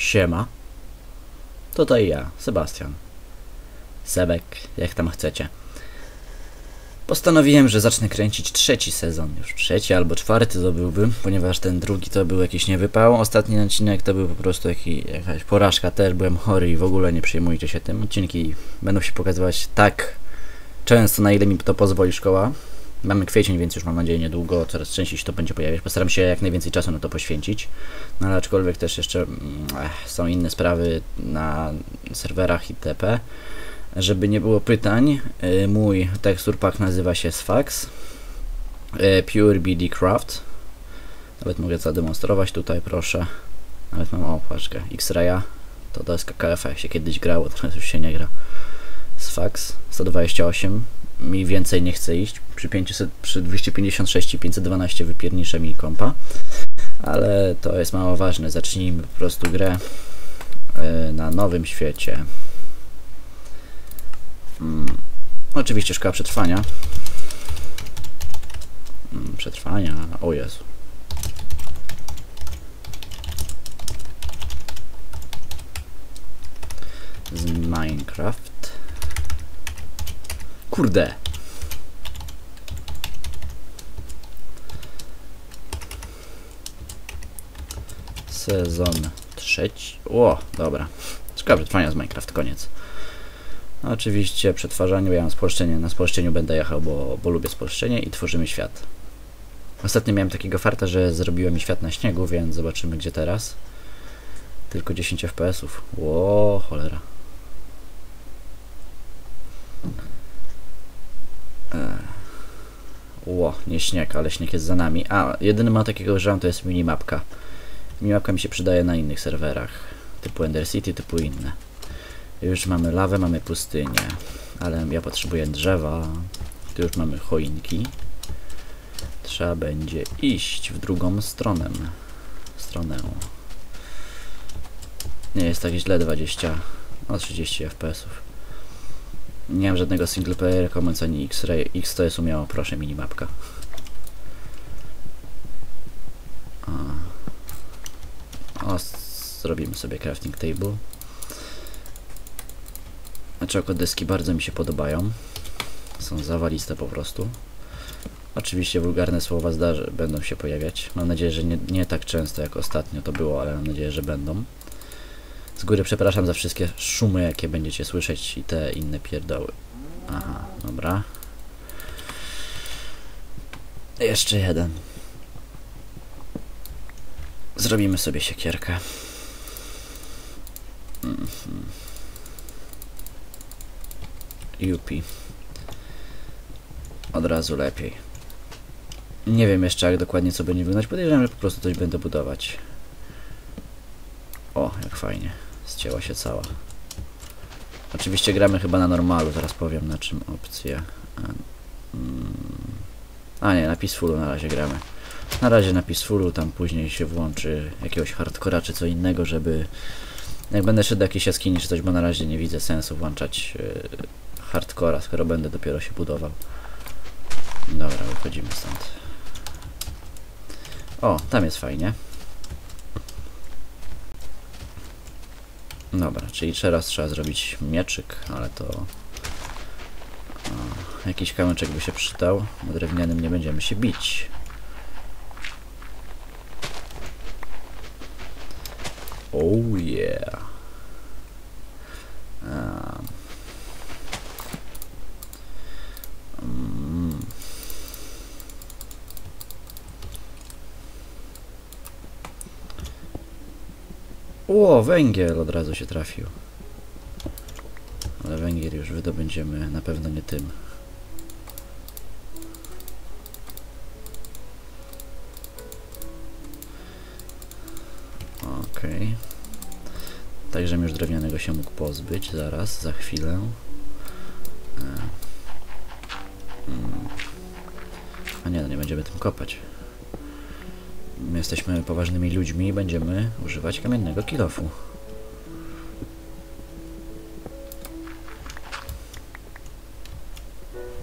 Siema. Tutaj ja, Sebastian. Sebek, jak tam chcecie. Postanowiłem, że zacznę kręcić trzeci sezon. Już trzeci albo czwarty to byłby, ponieważ ten drugi to był jakiś niewypał. Ostatni odcinek to był po prostu jaki, jakaś porażka. Też byłem chory i w ogóle nie przejmujcie się tym. Odcinki będą się pokazywać tak często, na ile mi to pozwoli szkoła. Mamy kwiecień, więc już mam nadzieję niedługo coraz częściej się to będzie pojawiać. Postaram się jak najwięcej czasu na to poświęcić. No ale aczkolwiek też jeszcze mm, ech, są inne sprawy na serwerach itp. Żeby nie było pytań, y, mój tekstur pack nazywa się Sfax y, Pure BD Craft. Nawet mogę zademonstrować tutaj, proszę. Nawet mam opaczkę X-Raya. To to jest KKF, jak się kiedyś grało, teraz już się nie gra. Sfax 128 mi więcej nie chce iść. Przy, 500, przy 256 i 512 wypiernicze mi kompa. Ale to jest mało ważne. Zacznijmy po prostu grę yy, na nowym świecie. Mm. Oczywiście szkoła przetrwania. Mm, przetrwania, o Jezu. Z Minecraft. Kurde. Sezon trzeci. O, dobra. Szkoła przetrwania z Minecraft, koniec. Oczywiście przetwarzanie, bo ja mam spolszczenie. Na spolszczeniu będę jechał, bo, bo lubię spolszczenie i tworzymy świat. Ostatnio miałem takiego farta, że zrobiłem świat na śniegu, więc zobaczymy gdzie teraz. Tylko 10 FPS-ów. Ło, cholera. Ło, nie śnieg, ale śnieg jest za nami. A, jedyny ma takiego używam to jest minimapka. Minimapka mi się przydaje na innych serwerach. Typu Ender City, typu inne. Już mamy lawę, mamy pustynię. Ale ja potrzebuję drzewa. Tu już mamy choinki. Trzeba będzie iść w drugą stronę. Stronę. Nie jest tak źle 20, no 30 FPS-ów. Nie mam żadnego single player comments ani X-Ray. X to jest umiało, proszę minimapka. O, zrobimy sobie crafting table. Znaczy deski bardzo mi się podobają. Są zawaliste po prostu. Oczywiście wulgarne słowa zdarzy, będą się pojawiać. Mam nadzieję, że nie, nie tak często jak ostatnio to było, ale mam nadzieję, że będą. Z góry przepraszam za wszystkie szumy, jakie będziecie słyszeć i te inne pierdoły. Aha, dobra. Jeszcze jeden. Zrobimy sobie siekierkę. Mhm. Yupi. Od razu lepiej. Nie wiem jeszcze jak dokładnie co będzie wyglądać. Podejrzewam, że po prostu coś będę budować. O, jak fajnie. Zcięła się cała. Oczywiście gramy chyba na normalu, zaraz powiem na czym opcje. A nie, na Peacefulu na razie gramy. Na razie na Peacefulu, tam później się włączy jakiegoś hardcora czy co innego, żeby... Jak będę szedł do jakiejś jaskini czy coś, bo na razie nie widzę sensu włączać yy, hardcora, skoro będę dopiero się budował. Dobra, wychodzimy stąd. O, tam jest fajnie. Dobra, czyli teraz trzeba zrobić mieczyk, ale to... O, jakiś kamyczek by się przydał. Drewnianym nie będziemy się bić. Oh yeah. O, węgiel od razu się trafił. Ale węgiel już wydobędziemy na pewno nie tym. Okej. Okay. Także już drewnianego się mógł pozbyć zaraz, za chwilę. E. Mm. A nie, no nie będziemy tym kopać. My jesteśmy poważnymi ludźmi i będziemy używać kamiennego kilofu.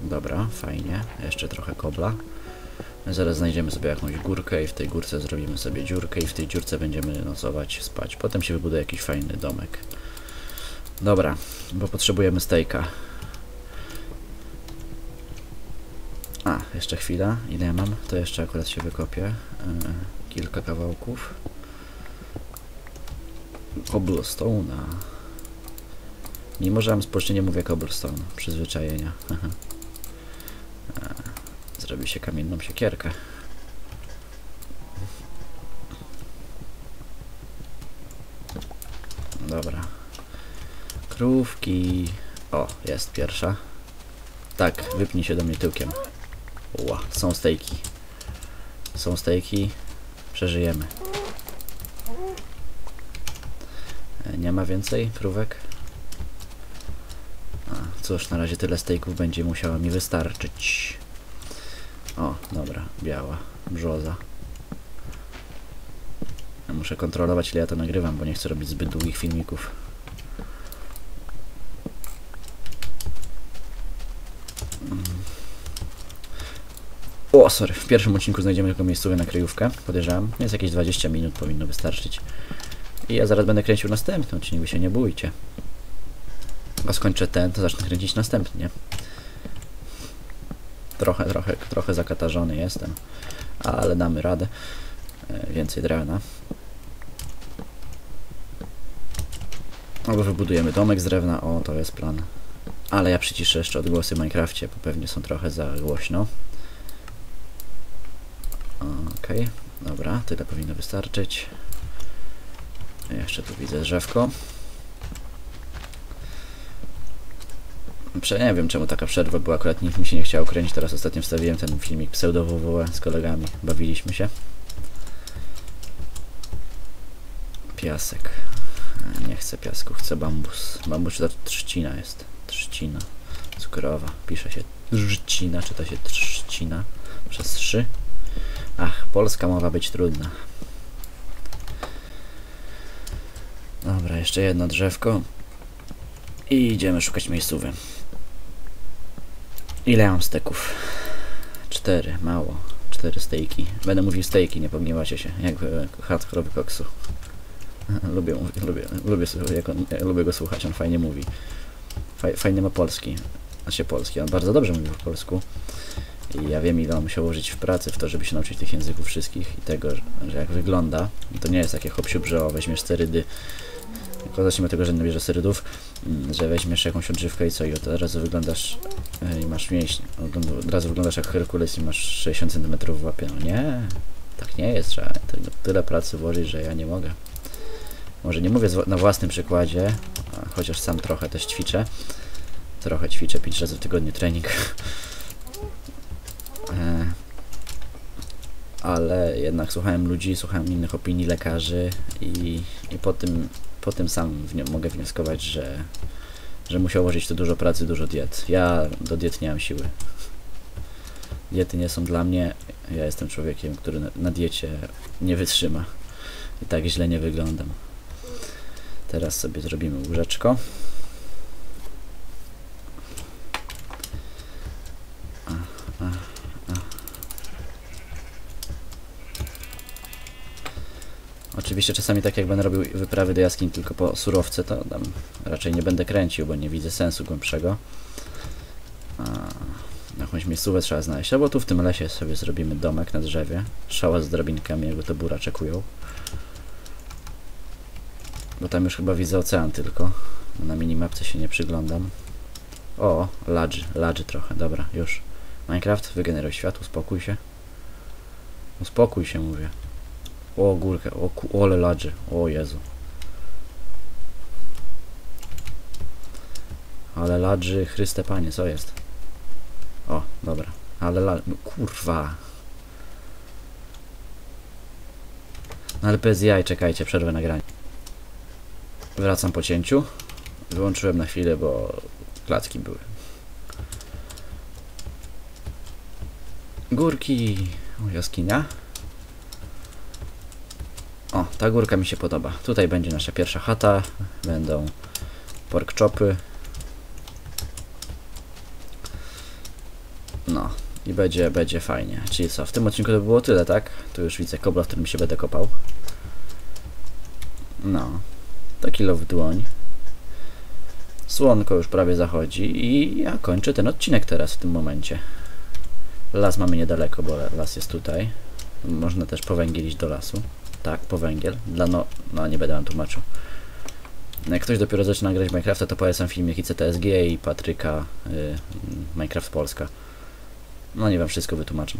Dobra, fajnie. Jeszcze trochę kobla. Zaraz znajdziemy sobie jakąś górkę i w tej górce zrobimy sobie dziurkę i w tej dziurce będziemy nocować, spać. Potem się wybuduje jakiś fajny domek. Dobra, bo potrzebujemy stejka. A, jeszcze chwila. Ile ja mam? To jeszcze akurat się wykopię. E, kilka kawałków. Cobblestone'a. Mimo, że mam spolszczenie mówię cobblestone. Przyzwyczajenia. E, Zrobi się kamienną siekierkę. Dobra. Krówki. O, jest pierwsza. Tak, wypnij się do mnie tyłkiem. Ła, są stejki. Są stejki. Przeżyjemy. E, Nie ma więcej krówek? A, cóż, na razie tyle stejków będzie musiała mi wystarczyć. O, dobra, biała brzoza. Ja muszę kontrolować ile ja to nagrywam, bo nie chcę robić zbyt długich filmików. O, sorry, w pierwszym odcinku znajdziemy tylko miejscowe na kryjówkę, podejrzewam. Jest jakieś 20 minut, powinno wystarczyć. I ja zaraz będę kręcił następny odcinek, wy się nie bójcie. A skończę ten, to zacznę kręcić następny? Trochę, trochę, trochę zakatarzony jestem, ale damy radę. E, Więcej drewna. Albo wybudujemy domek z drewna, o to jest plan. Ale ja przyciszę jeszcze odgłosy w Minecrafcie, bo pewnie są trochę za głośno. Dobra, tyle powinno wystarczyć. Jeszcze tu widzę drzewko. Nie wiem czemu taka przerwa była, akurat nikt mi się nie chciał kręcić, teraz ostatnio wstawiłem ten filmik pseudo WWE z kolegami, bawiliśmy się. Piasek. Nie chcę piasku, chcę bambus. Bambus to trzcina jest. Trzcina. Cukrowa. Pisze się trzcina, czyta się trzcina. Przez trzy. Ach, polska mowa być trudna. Dobra, jeszcze jedno drzewko. I idziemy szukać miejscówy. Ile mam steków? Cztery, mało. Cztery stejki. Będę mówił stejki, nie pogniewacie się, jak e, hardcore koksu. lubię, lubię, lubię, jak on, lubię go słuchać, on fajnie mówi. Faj, fajny ma polski. Znaczy polski, on bardzo dobrze mówi po polsku. I ja wiem ile on musiał użyć w pracy w to, żeby się nauczyć tych języków wszystkich i tego, że, jak wygląda, to nie jest takie hop że weźmiesz sterydy, tylko zacznijmy od tego, że nie bierze mm, że weźmiesz jakąś odżywkę i co, i od razu wyglądasz e, i masz mięśnie, od razu wyglądasz jak Herkules i masz 60 cm w łapie, no nie, tak nie jest, trzeba ty- tyle pracy włożyć, że ja nie mogę. Może nie mówię na własnym przykładzie, chociaż sam trochę też ćwiczę, trochę ćwiczę, 5 razy w tygodniu trening. ale jednak słuchałem ludzi, słuchałem innych opinii lekarzy i, i po, tym, po tym sam mogę wnioskować, że, że musiał włożyć to dużo pracy, dużo diet. Ja do diet nie mam siły. Diety nie są dla mnie. Ja jestem człowiekiem, który na, na diecie nie wytrzyma. I tak źle nie wyglądam. Teraz sobie zrobimy łóżeczko. Oczywiście czasami tak jak będę robił wyprawy do jaskiń tylko po surowce, to tam raczej nie będę kręcił, bo nie widzę sensu głębszego. A, jakąś miejscówę trzeba znaleźć. Albo tu w tym lesie sobie zrobimy domek na drzewie. Szała z drabinkami, jakby to bura czekują. Bo tam już chyba widzę ocean tylko. Na minimapce się nie przyglądam. O, ladży, ladży trochę, dobra, już. Minecraft, wygeneruj świat, uspokój się. Uspokój się, mówię. O, górkę, o, ku, ole ladży, o Jezu. Ale ladży, Chryste Panie, co jest? O, dobra, ale la... no, kurwa. No ale czekajcie, przerwę nagranie. Wracam po cięciu. Wyłączyłem na chwilę, bo klatki były. Górki. O, jaskinia. O, ta górka mi się podoba. Tutaj będzie nasza pierwsza chata. Będą pork chopy. No. I będzie, będzie fajnie. Czyli co, w tym odcinku to było tyle, tak? Tu już widzę kobla, w którym się będę kopał. No, to kilo w dłoń. Słonko już prawie zachodzi i ja kończę ten odcinek teraz w tym momencie. Las mamy niedaleko, bo las jest tutaj. Można też po węgiel iść do lasu. Tak, po węgiel. Dla no... no nie będę wam tłumaczył. Jak ktoś dopiero zaczyna grać Minecrafta, to polecam filmiki CTSG i Patryka y, Minecraft Polska. No nie wam wszystko wytłumaczę.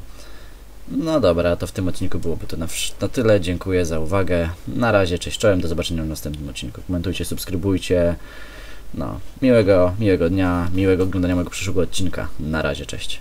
No dobra, to w tym odcinku byłoby to na, na tyle. Dziękuję za uwagę. Na razie, cześć, czołem, do zobaczenia w następnym odcinku. Komentujcie, subskrybujcie. No, miłego, miłego dnia, miłego oglądania mojego przyszłego odcinka. Na razie, cześć.